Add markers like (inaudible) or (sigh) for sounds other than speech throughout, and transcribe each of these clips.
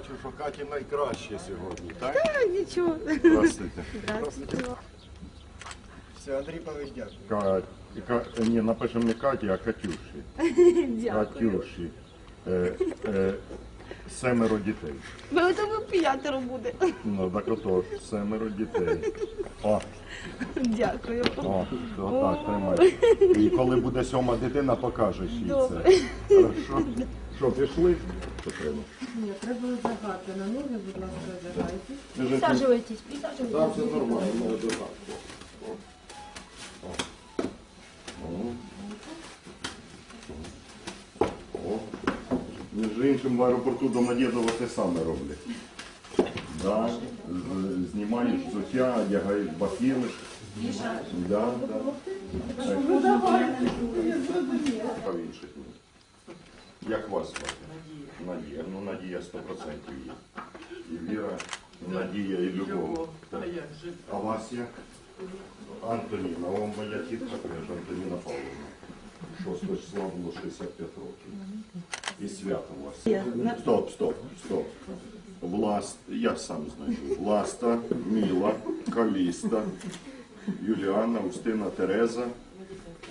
Бачу, що Каті найкраще сьогодні, так? Та нічого. Здравствуйте. Здравствуйте. Все, Андрій Павлович, дякую. Ка... Ка... Ні, напишемо не Каті, а Катюші. (laughs) Дякую. Катюші. Е, е, семеро дітей. Ви тому п'ятеро буде. Ну, так отож, семеро дітей. О, Дякую. о, отак, тримай. І коли буде сьома дитина, покажеш їй Добре. це. Хорошо? Що, пішли? Що треба? Ні, треба загати на ноги, будь ласка, загайте. Присаджуйтесь, присаджуйтесь. Так, все нормально, ну. О. О. Між іншим, в аеропорту Домодєдово те саме роблять. Да. з- Знімаєш взуття, одягаєш бахіли. Да, да. Та в інших ні. Як вас звати? Надія. Ну, Надія 100% є. І віра, і надія, і любов. Так. А вас як? Антоніна, вам моя тітка теж Антоніна Павловна. 6 числа було 65 років. І свято у вас. Стоп, стоп, стоп. Власт, я сам знаю. Власта, Міла, Каліста, Юліана, Устина Тереза,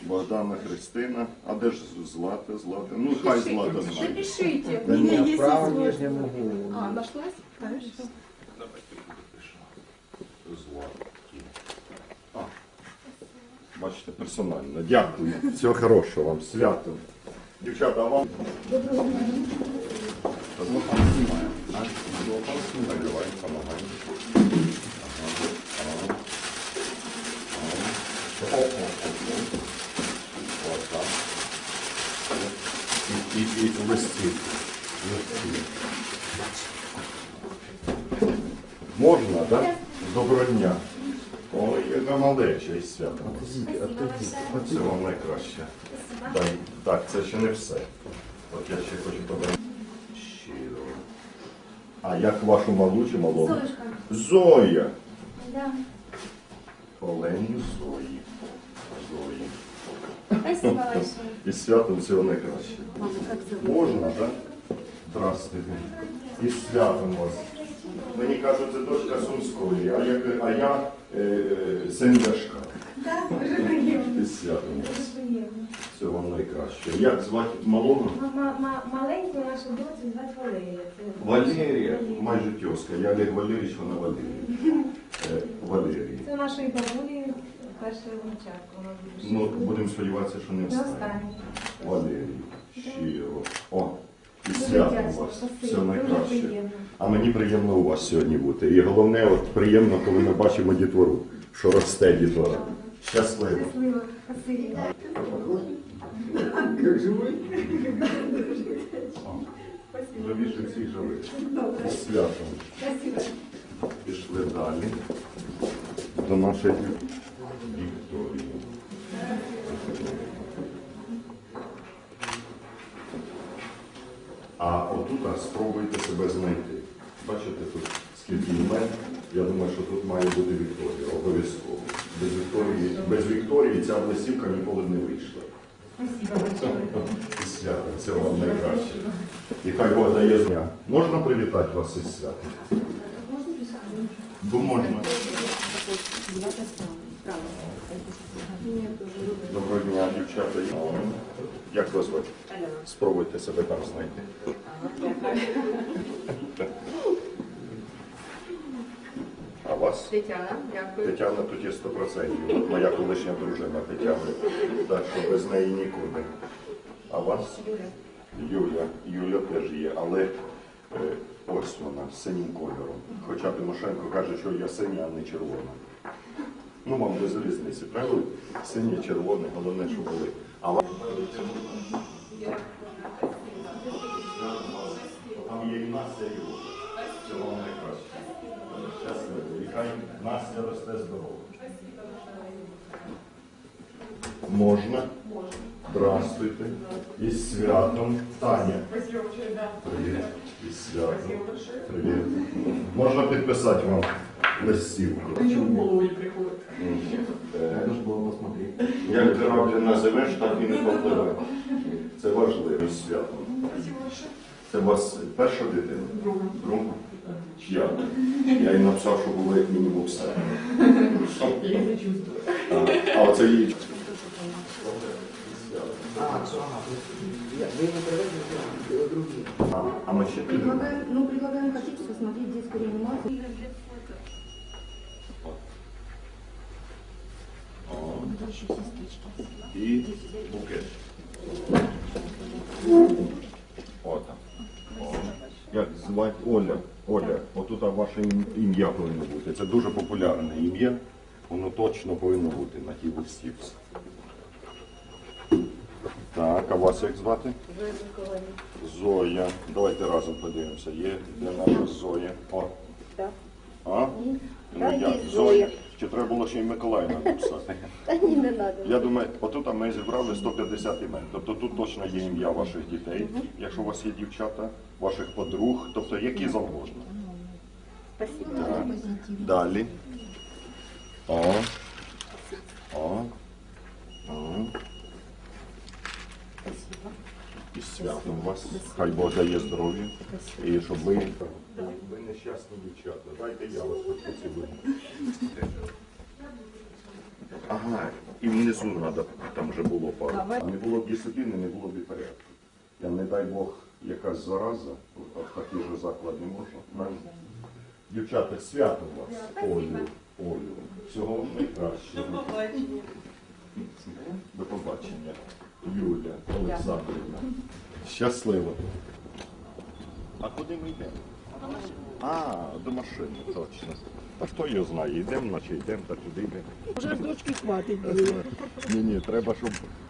Богдана Христина. А де ж Злата? Злата? Ну, хай Злата знає. Пишите. Та ні, В правому нижньому углу. А, нашлась? Златі. А, бачите, персонально. Дякую. Всього хорошого вам. Свято. Дівчата, а вам? Доброго дня. знімаємо. а? Так, давай, помагаємо. Ага, ага. Ага. О, о, о, о. От так. І, і, і листи. Листи. Можна, так? Доброго дня. Ой, яка малеча і свято. Це вам найкраще. Дай, так, це ще не все. От я ще хочу подати. Щиро. А як вашу малу чи малого? Зоя. Олені Зої. Зої. Спасибо. І святом всього найкраще. Можна, так? Здравствуйте. І святом вас. Мені кажуть, це дочка Сумської, а я, а я е, е, син Ляшка. Так, дуже приємно. І з святом вас. Дуже приємно. Всього вам найкраще. Як звати малого? Ма- маленьку нашу доцю звати Валерія. Це Валерія, майже тьоска. Я Олег Валерійович, вона Валерія. Е, Валерія. Це нашої бабулі. Вона буде Ну, будемо сподіватися, що не Це встане. останнє. Щиро. О, і Дуже свято дякую, у вас. спасибі, Все дуже найкраще. приємно. А мені приємно у вас сьогодні бути. І головне, от приємно, коли ми бачимо дітвору, що росте дітвора. Щасливо. Щасливо. Спасибі. Як живий? Живіше всіх живих. З святом. Спасибо. Пішли далі до нашої Вікторії. А отут спробуйте себе знайти. Бачите тут скільки імен. Я думаю, що тут має бути Вікторія, обов'язково. Без Вікторії, без Вікторії ця блесівка ніколи не вийшла. Із святом, це вам найкраще. І хай Бог дає дня. Можна привітати вас із святом? Бо можна. Доброго дня, дівчата. Як вас звати? Спробуйте себе там знайти. А вас? Тетяна, дякую. Тетяна тут є 100%. Моя колишня дружина Тетяна. Так що без неї нікуди. А вас? Юля. Юля теж є, але е, ось вона синім кольором. Хоча Тимошенко каже, що я синя, а не червона. Ну, вам без різниці, правильно? Синє, червоне, головне, що були. А вам... Там є і Настя, і хай Настя росте здорово. Можна? Здравствуйте. Із святом. Таня. Привіт. Із святом. Привіт. Можна підписати вам листівку. Надо ж було посмотрети. Як ти раблі називеш, так і не повпливає. Це важливо із святом. Це у вас перша дитина? Друга. Друга? Чия? Я їй написав, що було як мінімум все. Я не чувствую. А, а оце її. А ми ще. Предлагаем, ну, предлагаем, хотите посмотреть детскую реанимацию? І букет. Ота. О. Як звати Оля? Оля, отут ваше ім'я повинно бути. Це дуже популярне ім'я. Воно точно повинно бути на тій листі. Так, а вас як звати? Зоя. Давайте разом подивимося. Є де наша Зоя? О. Так. А? Ну, як? Зоя. Чи треба було ще й Миколаївна написати? (laughs) Да не, не надо. Я думаю, отут ми зібрали 150 імен. Тобто тут точно є ім'я ваших дітей, якщо у вас є дівчата, ваших подруг, тобто які завгодно. Спасибо. Далі. О. О. І з святом вас. Хай Бог дає здоров'я. І щоб ви. Ви нещасні дівчата. Дайте я вас поцілую. Ага, і внизу треба, там вже було пару. А не було б дисципліни, не було б і порядку. Я не дай Бог, якась зараза, в такий же заклад не можна. Дівчата, свято вас, Олю, Олю. Всього найкращого. До побачення. Юля, Олександрівна. Щасливо. А куди ми йдемо? А, до машини, точно. А хто його знає, йдемо, наче йдемо, та туди йдемо. Вже дочки хватить. (laughs) Ні, ні, треба, щоб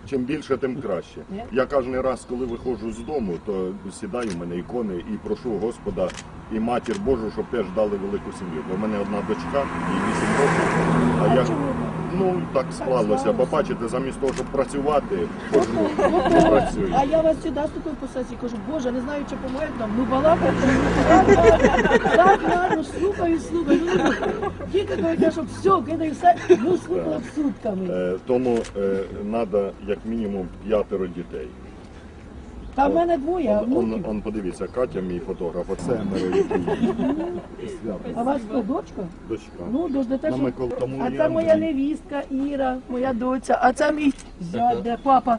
чим більше, тим краще. Я кожен раз, коли виходжу з дому, то сідаю в мене ікони і прошу Господа і матір Божу, щоб теж дали велику сім'ю. Бо в мене одна дочка, їй 8 років. А я ну так склалося. Бо бачите, замість того, щоб працювати, не працюю. А я вас сюди з по сесі, кажу, боже, не знаю, чи помоють там, ну балакати. Так, ладно, слухаю, слухаю. Ну, кажуть, я щоб все, кидаю все, ну слухала б сутками. Е, тому треба як мінімум п'ятеро дітей. Та в мене двоє, Он, он, он подивіться, Катя, мій фотограф, оце моя А вас хто, дочка? дочка. Ну, дождете, що... Микол- тому А це моя Андрій. невістка Іра, моя доця, а це мій зять, де папа.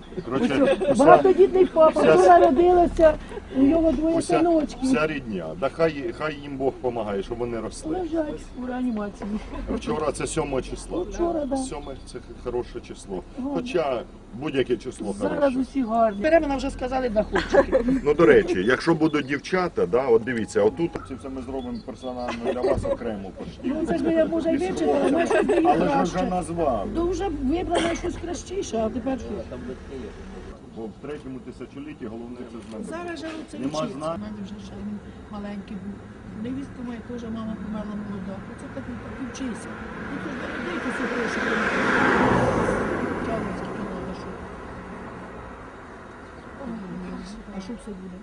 Ось, Багатодітний папа, вся- народилася, у нього двоє Вся, синочків. вся рідня. Да хай, хай їм Бог допомагає, щоб вони росли. Лежать у реанімації. Вчора це 7 число. Вчора, да. 7 це хороше число. Хоча будь-яке число Зараз хороше. усі гарні. Беремена вже сказали доходчики. (laughs) Ну, до речі, якщо будуть дівчата, да, от дивіться, отут це все ми зробимо персонально для вас окремо почти. Ну це ж я може й вичитала, але щось би Але ж ви вже краще. назвали. То вже вибрала щось кращіше, а тепер що? Бо в третьому тисячолітті головне це знати. Зараз же це Нема вчиться. знань. У мене вже ще він маленький був. Невістка моя теж мама померла молода. Оце так і так і вчися. Ну то. Тягнуть скільки треба, що. Ой, А що все буде?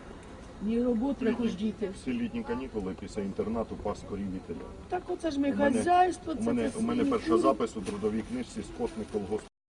Ні роботи, не хоч діти. Всі літні канікули після інтернату пас корів вітеря. Так оце ж ми хазяйство, У це мене, це у мене свої перша запис у трудовій книжці скотник колгосп.